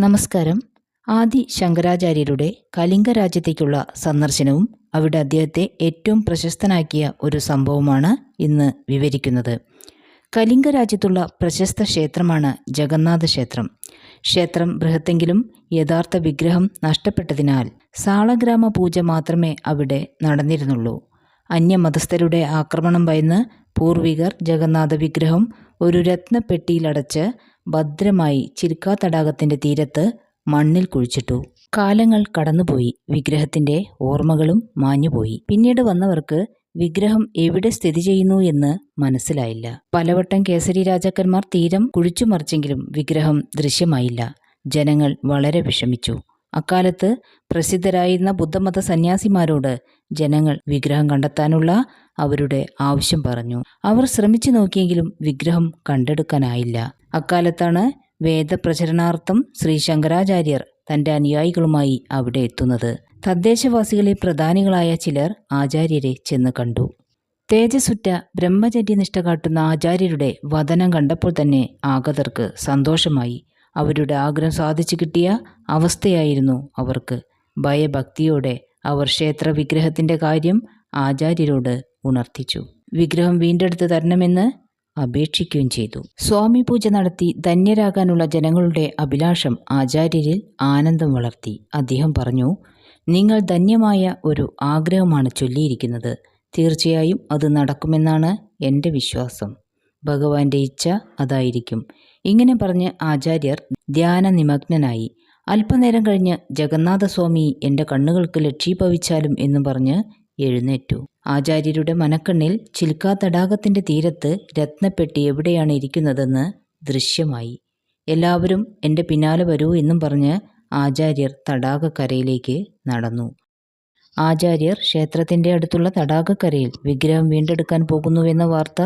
നമസ്കാരം. ആദി ശങ്കരാചാര്യരുടെ കലിംഗ രാജ്യത്തേക്കുള്ള സന്ദർശനവും അവിടെ അദ്ദേഹത്തെ ഏറ്റവും പ്രശസ്തനാക്കിയ ഒരു സംഭവമാണ് ഇന്ന് വിവരിക്കുന്നത്. കലിംഗ രാജ്യത്തുള്ള പ്രശസ്ത ക്ഷേത്രമാണ് ജഗന്നാഥ ക്ഷേത്രം. ക്ഷേത്രം ബൃഹത്തെങ്കിലും യഥാർത്ഥ വിഗ്രഹം നഷ്ടപ്പെട്ടതിനാൽ സാളഗ്രാമ പൂജ മാത്രമേ അവിടെ നടന്നിരുന്നുള്ളൂ. അന്യമതസ്ഥരുടെ ആക്രമണം ഭയന്ന് പൂർവികർ ജഗന്നാഥ വിഗ്രഹം ഒരു രത്നപ്പെട്ടിയിലടച്ച് ഭദ്രമായി ചിരിക്കാ തടാകത്തിന്റെ തീരത്ത് മണ്ണിൽ കുഴിച്ചിട്ടു. കാലങ്ങൾ കടന്നുപോയി. വിഗ്രഹത്തിന്റെ ഓർമ്മകളും മാഞ്ഞുപോയി. പിന്നീട് വന്നവർക്ക് വിഗ്രഹം എവിടെ സ്ഥിതി ചെയ്യുന്നു എന്ന് മനസ്സിലായില്ല. പലവട്ടം കേസരി രാജാക്കന്മാർ തീരം കുഴിച്ചു മറിച്ചെങ്കിലും വിഗ്രഹം ദൃശ്യമായില്ല. ജനങ്ങൾ വളരെ വിഷമിച്ചു. അക്കാലത്ത് പ്രസിദ്ധരായിരുന്ന ബുദ്ധമത സന്യാസിമാരോട് ജനങ്ങൾ വിഗ്രഹം കണ്ടെത്താനുള്ള അവരുടെ ആവശ്യം പറഞ്ഞു. അവർ ശ്രമിച്ചു നോക്കിയെങ്കിലും വിഗ്രഹം കണ്ടെടുക്കാനായില്ല. അക്കാലത്താണ് വേദപ്രചരണാർത്ഥം ശ്രീ ശങ്കരാചാര്യർ തന്റെ അനുയായികളുമായി അവിടെ എത്തുന്നത്. തദ്ദേശവാസികളിൽ പ്രധാനികളായ ചിലർ ആചാര്യരെ ചെന്ന് കണ്ടു. തേജസ്സുറ്റ ബ്രഹ്മചര്യനിഷ്ഠ കാട്ടുന്ന ആചാര്യരുടെ വതനം കണ്ടപ്പോൾ തന്നെ ആഗതർക്ക് സന്തോഷമായി. അവരുടെ ആഗ്രഹം സാധിച്ചു കിട്ടിയ അവസ്ഥയായിരുന്നു അവർക്ക്. ഭയഭക്തിയോടെ അവർ ക്ഷേത്ര വിഗ്രഹത്തിന്റെ കാര്യം ആചാര്യരോട് ഉണർത്തിച്ചു. വിഗ്രഹം വീണ്ടെടുത്ത് തരണമെന്ന് അപേക്ഷിക്കുകയും ചെയ്തു. സ്വാമി പൂജ നടത്തി ധന്യരാകാനുള്ള ജനങ്ങളുടെ അഭിലാഷം ആചാര്യരിൽ ആനന്ദം വളർത്തി. അദ്ദേഹം പറഞ്ഞു നിങ്ങൾ ധന്യമായ ഒരു ആഗ്രഹമാണ് ചൊല്ലിയിരിക്കുന്നത്. തീർച്ചയായും അത് നടക്കുമെന്നാണ് എന്റെ വിശ്വാസം. ഭഗവാന്റെ ഇച്ഛ അതായിരിക്കും. ഇങ്ങനെ പറഞ്ഞ് ആചാര്യർ ധ്യാന നിമഗ്നനായി അല്പനേരം കഴിഞ്ഞ് ജഗന്നാഥസ്വാമി എന്റെ കണ്ണുകൾക്ക് ലക്ഷീഭവിച്ചാലും എന്ന് പറഞ്ഞ് എഴുന്നേറ്റു. ആചാര്യരുടെ മനക്കണ്ണിൽ ചിൽക്കാ തടാകത്തിന്റെ തീരത്ത് രത്നപ്പെട്ടി എവിടെയാണ് ഇരിക്കുന്നതെന്ന് ദൃശ്യമായി. എല്ലാവരും എന്റെ പിന്നാലെ വരൂ എന്നും പറഞ്ഞ് ആചാര്യർ തടാകക്കരയിലേക്ക് നടന്നു. ആചാര്യർ ക്ഷേത്രത്തിന്റെ അടുത്തുള്ള തടാകക്കരയിൽ വിഗ്രഹം വീണ്ടെടുക്കാൻ പോകുന്നുവെന്ന വാർത്ത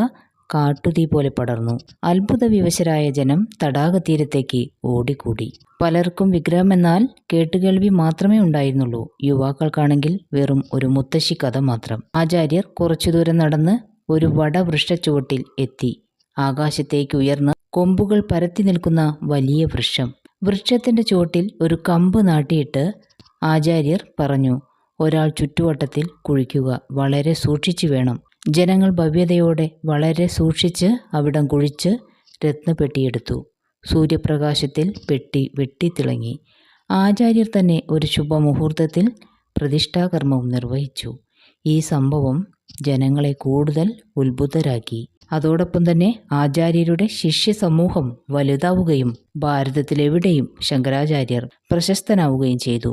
കാട്ടുതീ പോലെ പടർന്നു. അത്ഭുത വിവശരായ ജനം തടാകതീരത്തേക്ക് ഓടിക്കൂടി. പലർക്കും വിഗ്രഹമെന്നാൽ കേട്ടുകേൾവി മാത്രമേ ഉണ്ടായിരുന്നുള്ളൂ. യുവാക്കൾക്കാണെങ്കിൽ വെറും ഒരു മുത്തശ്ശി കഥ മാത്രം. ആചാര്യർ കുറച്ചു ദൂരം നടന്ന് ഒരു വടവൃക്ഷച്ചുവട്ടിൽ എത്തി. ആകാശത്തേക്ക് ഉയർന്ന് കൊമ്പുകൾ പരത്തി നിൽക്കുന്ന വലിയ വൃക്ഷം. വൃക്ഷത്തിന്റെ ചുവട്ടിൽ ഒരു കമ്പ് നാട്ടിയിട്ട് ആചാര്യർ പറഞ്ഞു ഒരാൾ ചുറ്റുവട്ടത്തിൽ കുഴിക്കുക വളരെ സൂക്ഷിച്ചു വേണം. ജനങ്ങൾ ഭവ്യതയോടെ വളരെ സൂക്ഷിച്ച് അവിടം കുഴിച്ച് രത്നപ്പെട്ടിയെടുത്തു സൂര്യപ്രകാശത്തിൽ പെട്ടി വെട്ടിത്തിളങ്ങി. ആചാര്യർ തന്നെ ഒരു ശുഭമുഹൂർത്തത്തിൽ പ്രതിഷ്ഠാകർമ്മവും നിർവഹിച്ചു. ഈ സംഭവം ജനങ്ങളെ കൂടുതൽ ഉത്ഭുതരാക്കി അതോടൊപ്പം തന്നെ ആചാര്യരുടെ ശിഷ്യ സമൂഹം വലുതാവുകയും ഭാരതത്തിലെവിടെയും ശങ്കരാചാര്യർ പ്രശസ്തനാവുകയും ചെയ്തു.